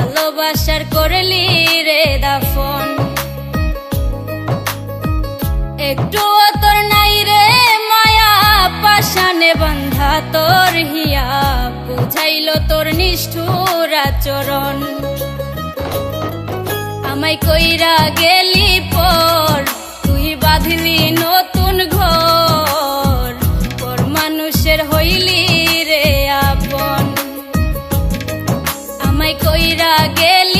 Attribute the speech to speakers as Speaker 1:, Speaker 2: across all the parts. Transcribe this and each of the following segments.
Speaker 1: ভালোবাসার করলি রে দাফন। একটু তোর নাই রে মায়া পাশানে বন্ধা তোর হিয়া, বুঝাইল তোর নিষ্ঠুর আচরণ। আমায় কইরা গেলি পর, তুই বাঁধলি নতুন ঘর। কইরা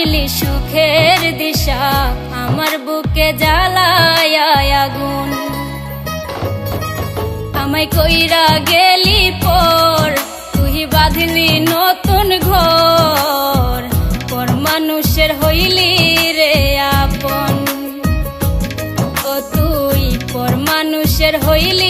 Speaker 1: নিলি সুখের দিশা, আমার বুকে জ্বালায় আগুন। আমায় কইরা গেলি পর, তুই বাঁধলি নতুন ঘর, পর মানুষের হইলি রে আপন। ও তুই, পর মানুষের হইলি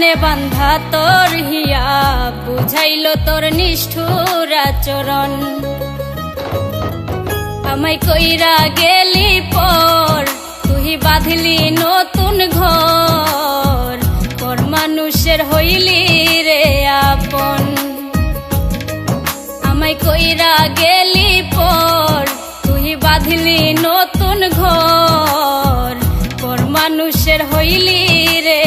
Speaker 1: পাশানে বান্ধা তোর হিয়া, বুঝাইল তোর নিষ্ঠুর আচরণ। আমায় কইরা গেলি পর, তুই বাঁধলি নতুন ঘর, পর মানুষের হইলি রে আপন। আমায় কইরা গেলি পর, তুই বাঁধলি নতুন ঘর, পর মানুষের হইলি রে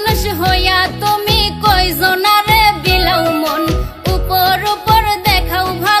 Speaker 1: মানুষ হইয়া তুমি কইজনারে বিলাও মন। উপর উপর দেখাও ভালা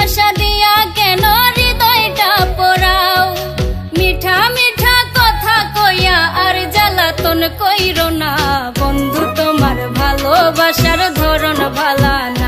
Speaker 1: আশা দিয়া কেন হৃদয়টা পড়াও? মিঠা মিঠা কথা কইয়া আর জ্বালাতন কইর না। বন্ধু, তোমার ভালোবাসার ধরন ভালা না।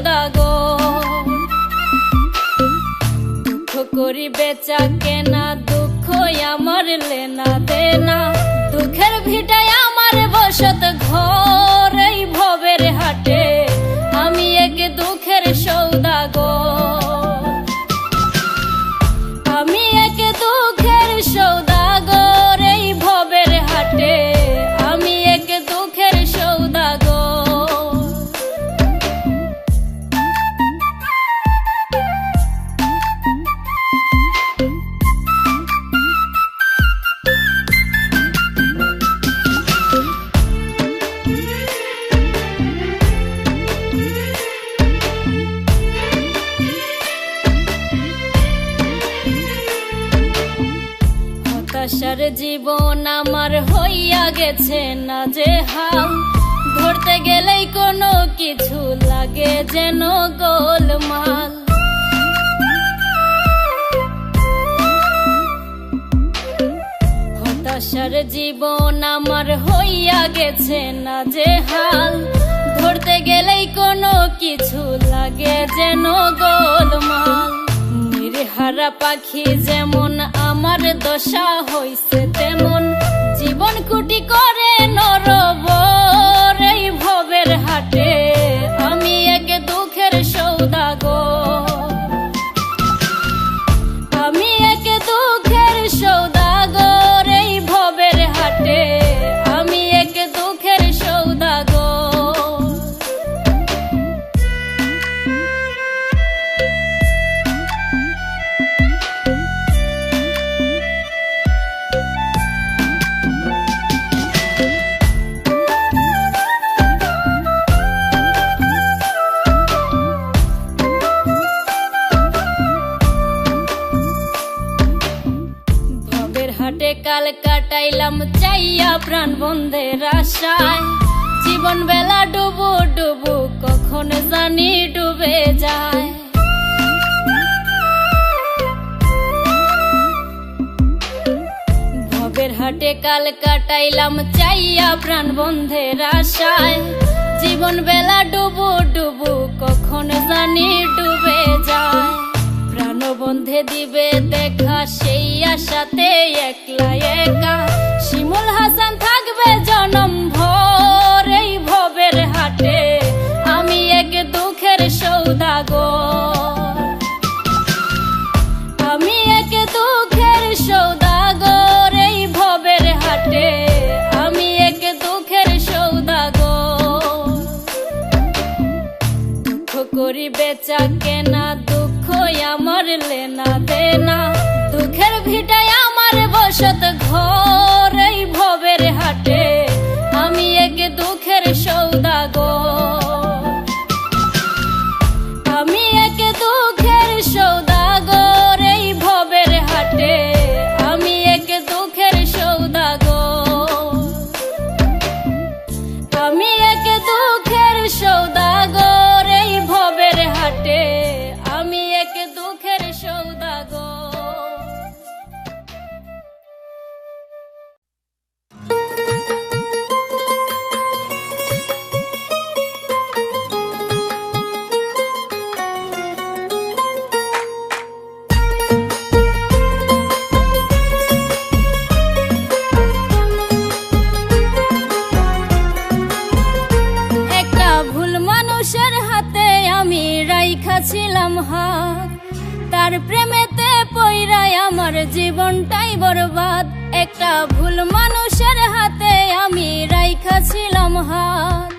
Speaker 1: সৌদাগর দুঃখ করি বেচা কেনা দুঃখ আমার লেনা দেনা। দুঃখের ভিটায় আমার বসত ঘর। লাগে যেন গোলমাল। হতাশার জীবন আমার হইয়া গেছে না যে হাল। ধরতে গেলেই কোনো কিছু লাগে যেন গোলমাল। নির্হারা পাখি যেমন আমার দশা হইছে তেমন। জীবন কুটি করে নরবর হাটে। কাল কাটাইলাম, চাইয়া প্রাণ বন্ধের আশায়। জীবন বেলা ডুবু ডুবু, কখন জানি ডুবে যায়। ভবের হাটে কাল কাটাইলাম, চাইয়া প্রাণ বন্ধের আশায়। জীবন বেলা ডুবু ডুবু, কখন জানি বন্ধে দিবে দেখা, সেই আশাতে একলা একা। শিমুল হাসান থাকবে জনম ভর এই ভবের হাটে। আমি এক দুঃখের সৌদাগর। আমি এক দুঃখের এই ভবের হাটে। আমি এক দুঃখের করি বেচা কেনা দুঃখ আমার লেনা দেনা দুঃখের ভিটায় আমার বসত ঘর। হাত। তার প্রেমেতে পইরাই আমার জীবনটাই বরবাদ। একটা ভুল মানুষের হাতে আমি রাইখা ছিলাম হাত।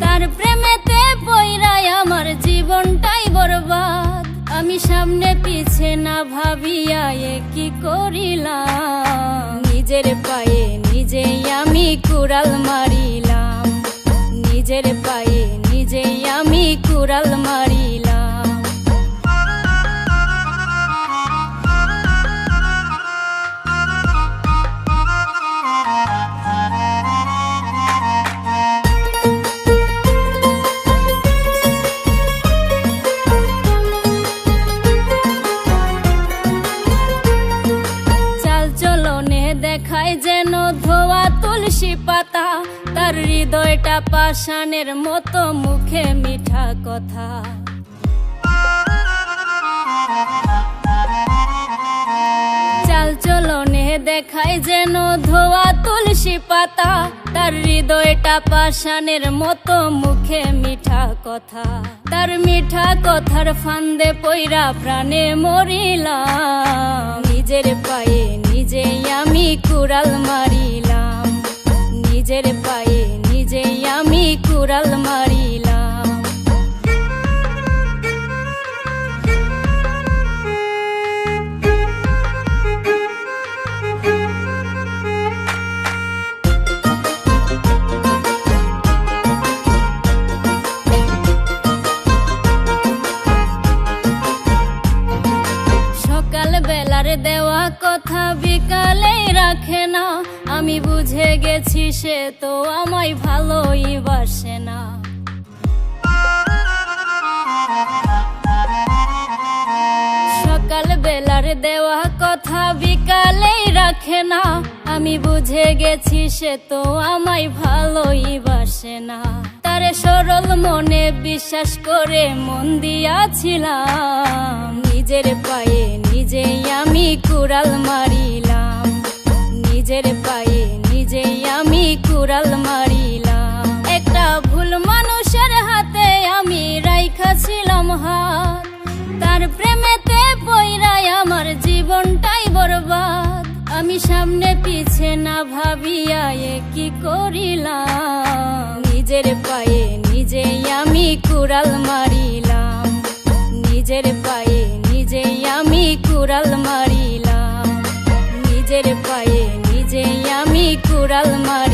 Speaker 1: তার প্রেমেতে পইরাই আমার জীবনটাই বরবাদ। আমি সামনে পিছে না ভাবিয়া এ কি করিলাম? নিজের পায়ে নিজেই আমি কুড়াল মারিলাম। নিজের পায়ে নিজেই আমি কুড়াল মারিলাম। পাষাণের মতো মুখে মিঠা কথা। চাল চলনে দেখায় যেন ধোয়া তুলসী পাতা, তার হৃদয়টা পাষাণের মতো মুখে মিঠা কথা। তার মিঠা কথার ফান্দে পইরা প্রাণে মরিলাম। নিজের পায়ে নিজেই আমি কুড়াল মারিলাম। নিজের পায়ে নিজেই আমি কুড়াল মারিলাম। বেলার দেওয়া কথা বিকালে রাখে না। আমি বুঝে গেছি সে আমায় ভালোই বাসে না। সকাল বেলার দেওয়া কথা বিকালেই রাখে না। আমি বুঝে গেছি সে তো আমায় ভালোই বাসে না। তারে সরল মনে বিশ্বাস করে মন দিয়াছিলাম। নিজের পায়ে নিজেই আমি কুড়াল মারিলাম। নিজের পায়ে নিজেই আমি কুড়াল মারিলাম দিয়েছিলাম হাত। তার প্রেমেতে পইরাই আমার জীবনটাই বরবাদ। আমি সামনে পিছে না ভাবিয়া এ কি করিলাম? নিজের পায়ে নিজেই আমি কুড়াল মারিলাম। নিজের পায়ে নিজেই আমি কুড়াল মারিলাম। নিজের পায়ে নিজেই আমি কুড়াল মারি